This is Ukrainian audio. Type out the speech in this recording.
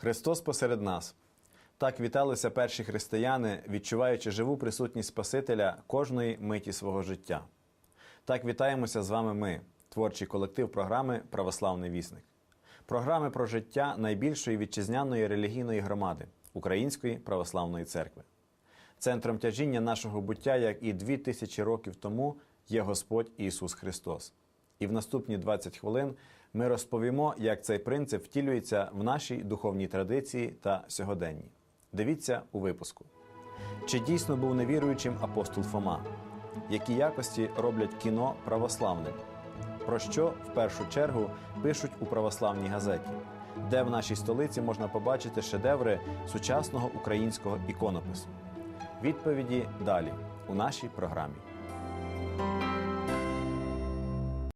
Христос посеред нас. Так віталися перші християни, відчуваючи живу присутність Спасителя кожної миті свого життя. Так вітаємося з вами ми, творчий колектив програми Православний вісник. Програми про життя найбільшої вітчизняної релігійної громади Української православної церкви. Центром тяжіння нашого буття, як і дві тисячі років тому, є Господь Ісус Христос. І в наступні 20 хвилин ми розповімо, як цей принцип втілюється в нашій духовній традиції та сьогоденні. Дивіться у випуску. Чи дійсно був невіруючим апостол Фома? Які якості роблять кіно православним? Про що в першу чергу пишуть у православній газеті? Де в нашій столиці можна побачити шедеври сучасного українського іконопису? Відповіді далі у нашій програмі.